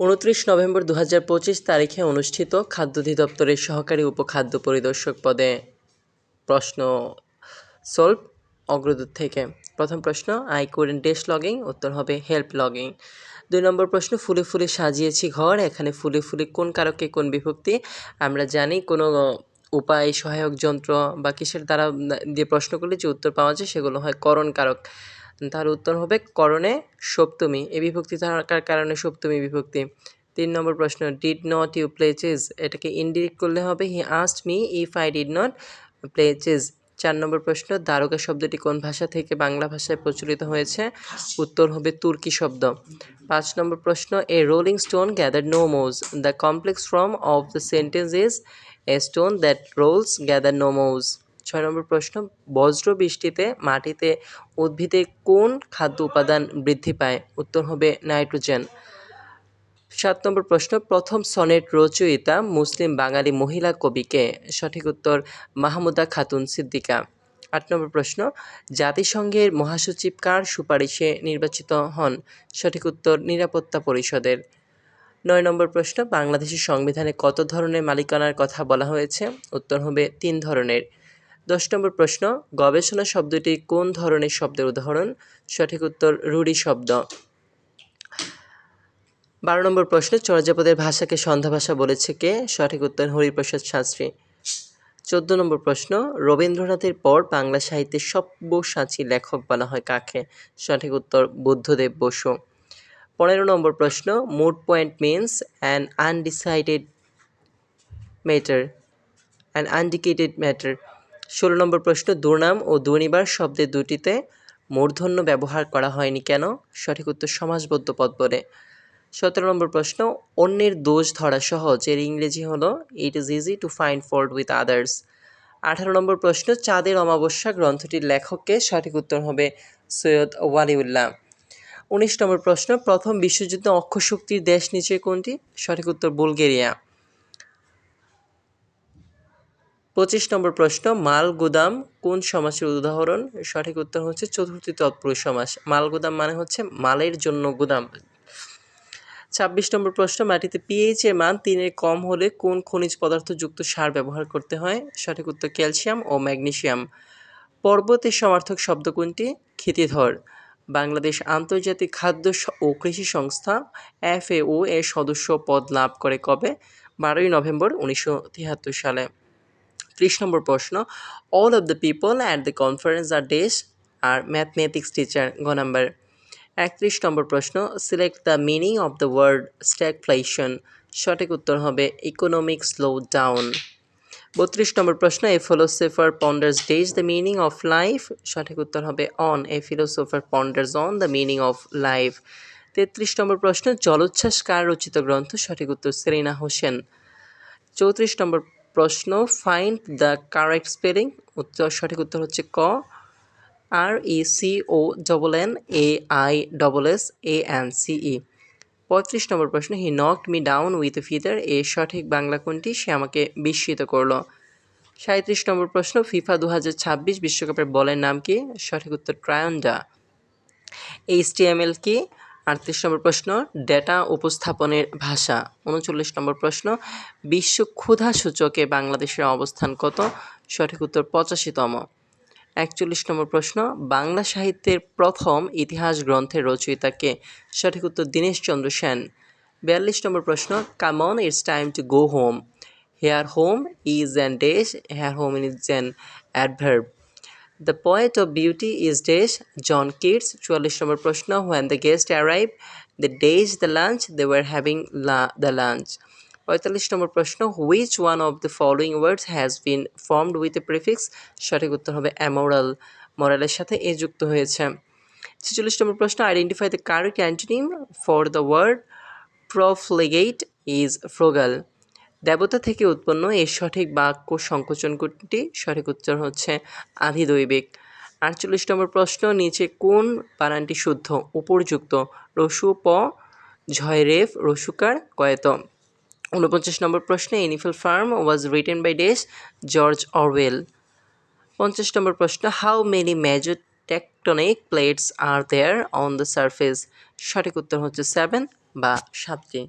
উনত্রিশ নভেম্বর দু হাজার পঁচিশ তারিখে অনুষ্ঠিত খাদ্য অধিদপ্তরের সহকারী উপখাদ্য পরিদর্শক পদে। প্রশ্ন, সলভ অগ্রদূত থেকে। প্রথম প্রশ্ন, আই কুডেন ডেস লগিং? উত্তর হবে, হেল্প লগিং। দুই নম্বর প্রশ্ন, ফুলে ফুলে সাজিয়েছি ঘর, এখানে ফুলে ফুলে কোন কারকে কোন বিভক্তি? আমরা জানি কোনো উপায়, সহায়ক যন্ত্র বা কিসের দ্বারা দিয়ে প্রশ্ন করলে যে উত্তর পাওয়া যায় সেগুলো হয় করণ কারক। তার উত্তর হবে করণে সপ্তমী। এ বিভক্তি থাকার কারণে সপ্তমী বিভক্তি। তিন নম্বর প্রশ্ন did not you play chess এটাকে ইনডিরেক্ট করলে হবে he asked me if I did not play chess চার নম্বর প্রশ্ন, দ্বারকা শব্দটি কোন ভাষা থেকে বাংলা ভাষায় প্রচলিত হয়েছে? উত্তর হবে তুর্কি শব্দ। পাঁচ নম্বর প্রশ্ন a rolling stone gather no moss the complex form of the sentence is a stone that rolls gather no moss ছয় নম্বর প্রশ্ন, বজ্র বৃষ্টিতে মাটিতে উদ্ভিদে কোন খাদ্য উপাদান বৃদ্ধি পায়? উত্তর হবে নাইট্রোজেন। সাত নম্বর প্রশ্ন, প্রথম সনেট রচয়িতা মুসলিম বাঙালি মহিলা কবিকে সঠিক উত্তর, মাহমুদা খাতুন সিদ্দিকা। আট নম্বর প্রশ্ন, জাতিসংঘের মহাসচিব কার সুপারিশে নির্বাচিত হন? সঠিক উত্তর, নিরাপত্তা পরিষদের। নয় নম্বর প্রশ্ন, বাংলাদেশের সংবিধানে কত ধরনের মালিকানার কথা বলা হয়েছে? উত্তর হবে তিন ধরনের। দশ নম্বর প্রশ্ন, গবেষণা শব্দটি কোন ধরনের শব্দের উদাহরণ? সঠিক উত্তর রুড়ি শব্দ। বারো নম্বর প্রশ্ন, চর্যাপদের ভাষাকে সন্ধ্যা ভাষা বলেছে কে? সঠিক উত্তর হরিপ্রসাদ শাস্ত্রী। চোদ্দ নম্বর প্রশ্ন, রবীন্দ্রনাথের পর বাংলা সাহিত্যের সব্যসাচী লেখক বলা হয় কাকে? সঠিক উত্তর বুদ্ধদেব বসু। পনেরো নম্বর প্রশ্ন moot point means an undecided matter an undecided matter ষোলো নম্বর প্রশ্ন, দুর্নাম ও দুর্নিবার শব্দের দুটিতে মূর্ধন্য ব্যবহার করা হয়নি কেন? সঠিক উত্তর সমাজবদ্ধ পদ বলে। সতেরো নম্বর প্রশ্ন, অন্যের দোষ ধরা সহজ। এর ইংরেজি হলো it is easy to find fault with others আঠারো নম্বর প্রশ্ন, চাঁদের অমাবস্যা গ্রন্থটির লেখককে সঠিক উত্তর হবে সৈয়দ ওয়ালিউল্লাহ? উনিশ নম্বর প্রশ্ন, প্রথম বিশ্বযুদ্ধে অক্ষশক্তির দেশ নিচে কোনটি? সঠিক উত্তর, বুলগেরিয়া। পঁচিশ নম্বর প্রশ্ন, মাল গুদাম কোন সমাসের উদাহরণ? সঠিক উত্তর হচ্ছে চতুর্থী তৎপুরুষ সমাস মাল গুদাম মানে হচ্ছে মালের জন্য গুদাম। ছাব্বিশ নম্বর প্রশ্ন, মাটিতে পিএইচ এর মান তিনের কম হলে কোন খনিজ পদার্থযুক্ত সার ব্যবহার করতে হয়? সঠিক উত্তর, ক্যালসিয়াম ও ম্যাগনেসিয়াম। পর্বতের সমার্থক শব্দ কোনটি? ক্ষিতিধর। বাংলাদেশ আন্তর্জাতিক খাদ্য ও কৃষি সংস্থা এফএও এর সদস্য পদ লাভ করে কবে? বারোই নভেম্বর উনিশশো তিয়াত্তর সালে। ত্রিশ নম্বর প্রশ্ন all of the people at the conference are dash are mathematics teacher গ নাম্বার। একত্রিশ নম্বর প্রশ্ন select the meaning of the word stagflation সঠিক উত্তর হবে ইকোনমিক স্লো ডাউন বত্রিশ নম্বর প্রশ্ন a philosopher ponders dash the meaning of life সঠিক উত্তর হবে on a philosopher ponders on the meaning of life তেত্রিশ নম্বর প্রশ্ন, জলোচ্ছ্বাস কার রচিত গ্রন্থ? সঠিক উত্তর সেরিনা হোসেন। চৌত্রিশ নম্বর প্রশ্ন ফাইন্ড দ্য কারেক্ট স্পেলিং উত্তর, সঠিক উত্তর হচ্ছে ক R E C O double N A I double S A N C E পঁয়ত্রিশ নম্বর প্রশ্ন he knocked me down with feather এ সঠিক বাংলা কোনটি? সে আমাকে বিস্মিত করল। সাঁত্রিশ নম্বর প্রশ্ন, ফিফা দু হাজার ছাব্বিশ বিশ্বকাপের বলের নাম কি? সঠিক উত্তর ট্রায়ন্ডা এল কি? আটত্রিশ নম্বর প্রশ্ন, ডেটা উপস্থাপনের ভাষা। উনচল্লিশ নম্বর প্রশ্ন, বিশ্ব ক্ষুধা সূচকে বাংলাদেশের অবস্থান কত? সঠিক উত্তর পঁচাশিতম। একচল্লিশ নম্বর প্রশ্ন, বাংলা সাহিত্যের প্রথম ইতিহাস গ্রন্থের রচয়িতাকে সঠিক উত্তর দীনেশচন্দ্র সেন। বিয়াল্লিশ নম্বর প্রশ্ন come on it's time to go home here home is an dash here home is an adverb the point of beauty is dash John Keats চুয়াল্লিশ নম্বর প্রশ্ন when the guest arrive the dash the lunch they were having the lunch পঁয়তাল্লিশ number প্রশ্ন which one of the following words has been formed with a prefix সঠিক উত্তর হবে অ্যামোরাল মরালের সাথে এ যুক্ত হয়েছে। ছেচল্লিশ নম্বর প্রশ্ন identify the correct antonym for the word profligate is frugal দেবতা থেকে উৎপন্ন এর সঠিক বাক্য সংকোচন কোনটি? সঠিক উত্তর হচ্ছে আধিদৈবিক আটচল্লিশ নম্বর প্রশ্ন, নিচে কোন বানানটি শুদ্ধ? উপরযুক্ত, রসু প, ঝয়রেফ, রসুকার, কয়েত। উনপঞ্চাশ নম্বর প্রশ্নে Animal Farm was written by dash George Orwell. পঞ্চাশ নম্বর প্রশ্ন, how many major tectonic plates are there on the surface? সঠিক উত্তর হচ্ছে সেভেন বা সাতটি।